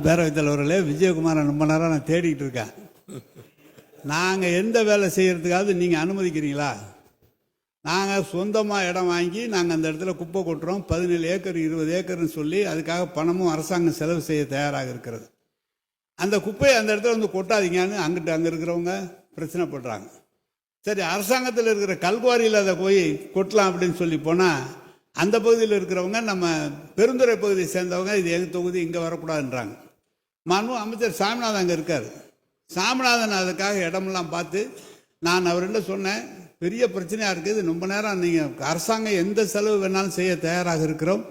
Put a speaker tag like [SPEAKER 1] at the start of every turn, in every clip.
[SPEAKER 1] பேரவைத் தலைவர்களே விஜயகுமாரை ரொம்ப நேரம் நான் தேடிக்கிட்டு இருக்கேன். நாங்கள் எந்த வேலை செய்கிறதுக்காவது நீங்கள் அனுமதிக்கிறீங்களா? நாங்கள் சொந்தமாக இடம் வாங்கி நாங்கள் அந்த இடத்துல குப்பை கொட்டுறோம். பதினேழு ஏக்கர் இருபது ஏக்கர்னு சொல்லி அதுக்காக பணமும் அரசாங்கம் செலவு செய்ய தயாராக இருக்கிறது. அந்த குப்பையை அந்த இடத்துல வந்து கொட்டாதீங்கன்னு அங்கிட்டு அங்கே இருக்கிறவங்க பிரச்சனை பண்ணுறாங்க சரி அரசாங்கத்தில் இருக்கிற கல்குவாரியில் அதை போய் கொட்டலாம் அப்படின்னு சொல்லி போனால் அந்த பகுதியில் இருக்கிறவங்க நம்ம பெருந்துறை பகுதியை சேர்ந்தவங்க இது எங்கள் தொகுதி இங்கே வரக்கூடாதுன்றாங்க. மனு அமைச்சர் சாமிநாதன் அங்கே இருக்கார். சாமிநாதன் அதுக்காக இடமெல்லாம் பார்த்து நான் அவர்கிட்ட சொன்னேன் பெரிய பிரச்சனையாக இருக்குது ரொம்ப நேரம் நீங்கள் அரசாங்கம் எந்த செலவு வேணாலும் செய்ய தயாராக இருக்கிறோம்.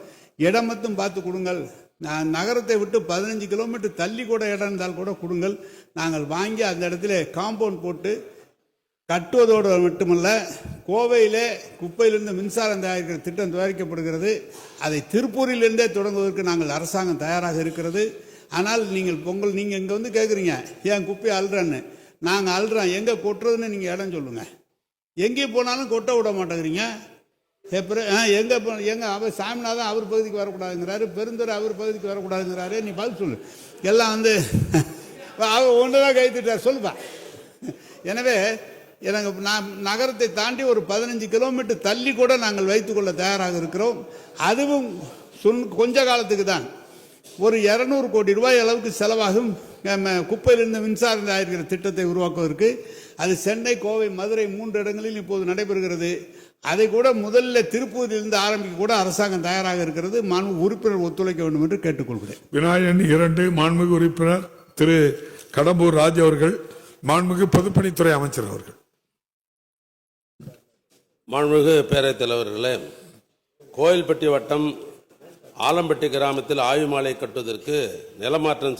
[SPEAKER 1] இடம் மட்டும் பார்த்து கொடுங்கள். நான் நகரத்தை விட்டு பதினஞ்சு கிலோமீட்டர் தள்ளி கூட இடம் இருந்தால் கூட கொடுங்கள். நாங்கள் வாங்கி அந்த இடத்துல காம்பவுண்ட் போட்டு கட்டுவதோடு மட்டுமல்ல கோவையிலே குப்பையிலிருந்து மின்சாரம் தயாரிக்கிற திட்டம் தயாரிக்கப்படுகிறது. அதை திருப்பூரிலிருந்தே தொடங்குவதற்கு நாங்கள் அரசாங்கம் தயாராக இருக்கிறது. ஆனால் நீங்கள் பொங்கல் நீங்கள் இங்கே வந்து கேட்குறீங்க ஏன் குப்பையை அல்றேன்னு நாங்கள் அழுறோம் எங்கே கொட்டுறதுன்னு நீங்கள் இடம் சொல்லுங்கள் எங்கே போனாலும் கொட்ட விட மாட்டேங்கிறீங்க. எப்படி ஆ எங்கே போ எங்கே அவர் சாமிநாதன் அவர் பகுதிக்கு வரக்கூடாதுங்கிறாரு பெருந்தர் அவர் பகுதிக்கு வரக்கூடாதுங்கிறாரு. நீ பதில் சொல்லு. எல்லாம் வந்து அவர் ஒன்று தான் கைத்துட்டார் சொல்லுப்பா. எனவே எனக்கு நான் நகரத்தை தாண்டி ஒரு பதினஞ்சு கிலோமீட்டர் தள்ளி கூட நாங்கள் வைத்துக்கொள்ள தயாராக இருக்கிறோம். அதுவும் சொன் கொஞ்ச காலத்துக்கு தான். ஒரு இரநூறு கோடி ரூபாய் அளவுக்கு செலவாகும். குப்பையிலிருந்து மின்சாரம் தயாரிக்கிற திட்டத்தை உருவாக்குவதற்கு. அது சென்னை கோவை மதுரை மூன்று இடங்களில் இப்போது நடைபெறுகிறது. அதை கூட முதல்ல திருப்பூரிலிருந்து ஆரம்பிக்க கூட அரசாங்கம் தயாராக இருக்கிறது. மாண்பு உறுப்பினர் ஒத்துழைக்க வேண்டும் என்று கேட்டுக்கொள்கிறேன்.
[SPEAKER 2] விநாயகன் இரண்டு மாண்புமிகு உறுப்பினர் திரு கடம்பூர் ராஜ் அவர்கள் மாண்புமிகு பொதுப்பணித்துறை அமைச்சர் அவர்கள்.
[SPEAKER 3] மாண்புமிகு பேரவைத் தலைவர்களே கோயில்பட்டி வட்டம் ஆலம்பட்டி கிராமத்தில் ஆய்வு மாலை கட்டுவதற்கு நிலமாற்றம் செய்ய